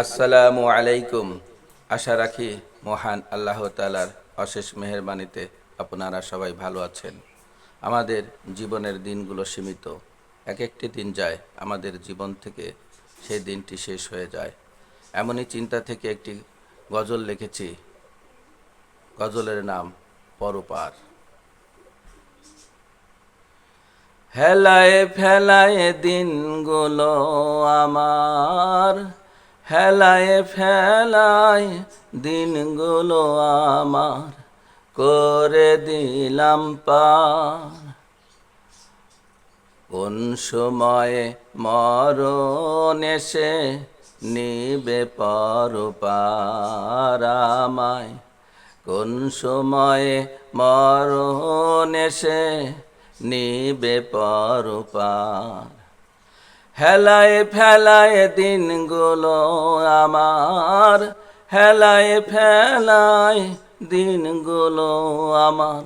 আসসালামু আলাইকুম। আশা রাখি মহান আল্লাহ তালার অশেষ মেহেরবানিতে আপনারা সবাই ভালো আছেন। আমাদের জীবনের দিনগুলো সীমিত। এক একটি দিন যায়, আমাদের জীবন থেকে সেই দিনটি শেষ হয়ে যায়। এমনই চিন্তা থেকে একটি গজল লিখেছি। গজলের নাম পরপার। হেলায় ফেলায় দিনগুলো আমার হেলায় ফেলায় দিনগুলো আমার করে দিলাম পার। কোন সময়ে মরণ এসে নিবে পর পারামায় কোন সময়ে মরণ এসে নিবে পর পার হেলায় ফেলায় দিনগুলো আমার, হেলায় ফেলায় দিনগুলো আমার,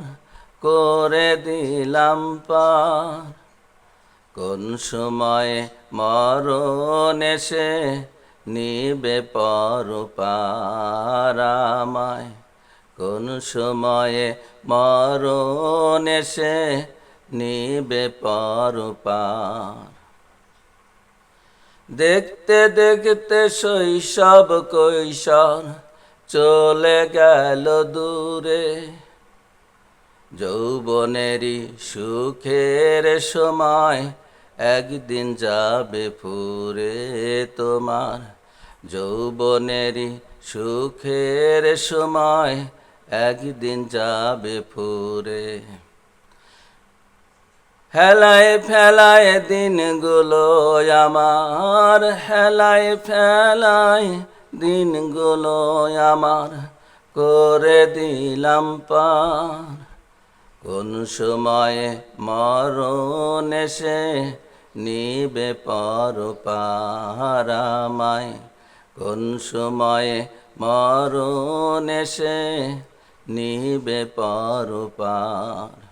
করে দিলাম পার। কোন সময় মরণ এসে নিবে পর পারামায় কোন সময়ে মরণ এসে নিবে পর পার। দেখতে দেখতে শৈশব কৈশোর চলে গেল দূরে। যৌবনেরই সুখের সময় একদিন যাবে ফুরে তোমার। যৌবনেরই সুখের সময় একদিন যাবে ফুরে। হেলায় ফেলায় দিনগুলো আমার, হেলায় ফেলায় দিনগুলো আমার। করে দিলাম পার। কোন সময়ে মরণ এসে নিবে পর পারামায় কোন সময়ে মরণ এসে নিবে পর পার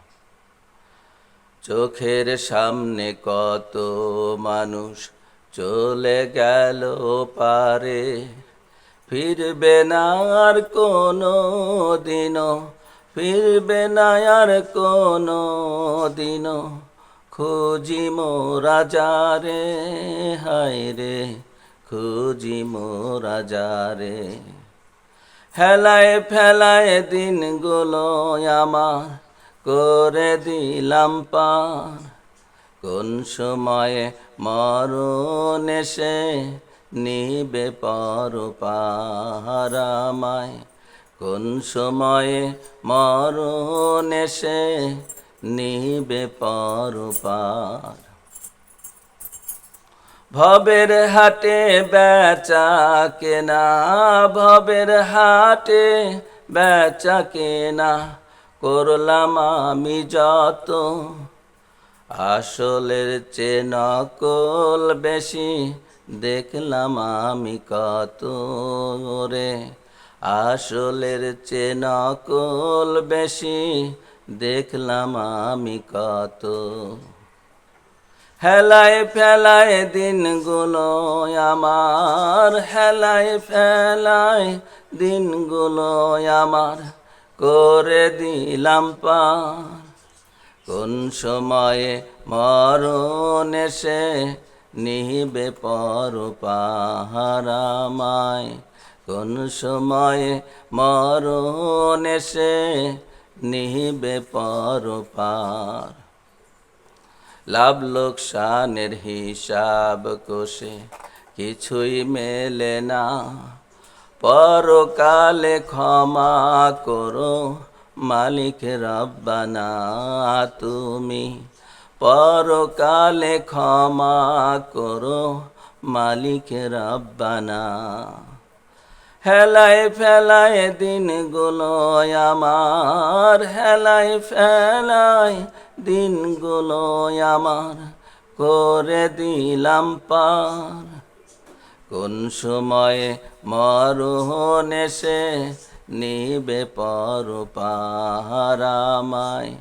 চোখের সামনে কত মানুষ চলে গেল পারে। ফিরবে না আর কোনো দিনও, ফিরবে না আর কোনো দিনও। খুঁজি মোরা যারে, হায় রে, খুঁজি মোরা যারে। হেলায় ফেলায় দিনগুলো আমার করে দিলাম পার। কোন সময়ে মরণ এসে নিবে পর পারামায় কোন সময়ে মরণ এসে নিবে পর পার। ভবের হাটে বেচা কেনা, ভবের হাটে বেচা কেনা করলাম আমি যত। আসলের চেয়ে নকল বেশি দেখলাম আমি কত রে। আসলের চেয়ে নকল বেশি দেখলাম আমি কত। হেলায় ফেলায় দিনগুলো আমার হেলায় ফেলায় দিনগুলো আমার। করে দিলাম কোন সময়ে মরণ এসে নিবে পর পাহারামায় কোন সময়ে মরণ এসে নিবে পর পার। লাভ লোকসানের হিসাব কোষে কিছুই মেলে না। পরকালে ক্ষমা করো, মালিক রব্বানা, তুমি পরকালে ক্ষমা করো, মালিক রব্বানা। হেলায় ফেলায় দিনগুলো আমার, হেলায় ফেলায় দিনগুলো আমার, করে দিলাম পার। কোন সময়ে মরণ এসে নিবে পর পাহারামায়?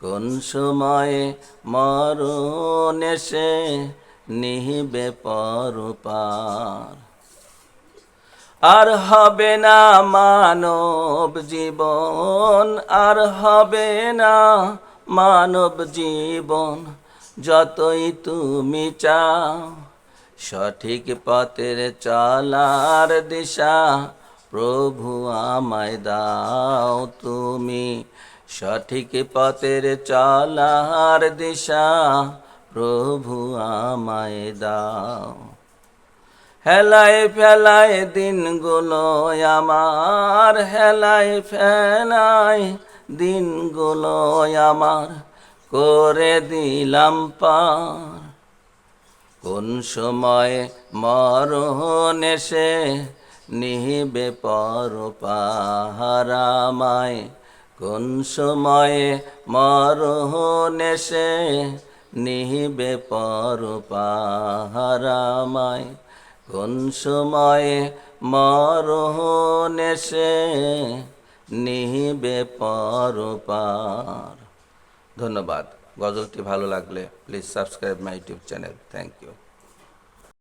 কোন সময়ে মরণ এসে নিবে পর পার? আর হবে না মানব জীবন, আর হবে না মানব জীবন, যতই তুমি চাও সঠিক পথের চলার দিশা, প্রভু আমায় দাও তুমি। সঠিক পথের চলার দিশা, প্রভু আমায় দাও। হেলায় ফেলায় দিনগুলো আমার হেলায় ফেলায় দিনগুলো আমার, করে দিলাম পার। কোন সময় মরণ এসে নিহিবে পর পাহারামায় কোন সময়ে মরণ এসে নিহিবে পর পাহারামায় কোন সময়ে মরণ এসে নিহিবে পর পার ধন্যবাদ। গজলটি ভালো লাগলে please subscribe my YouTube channel thank you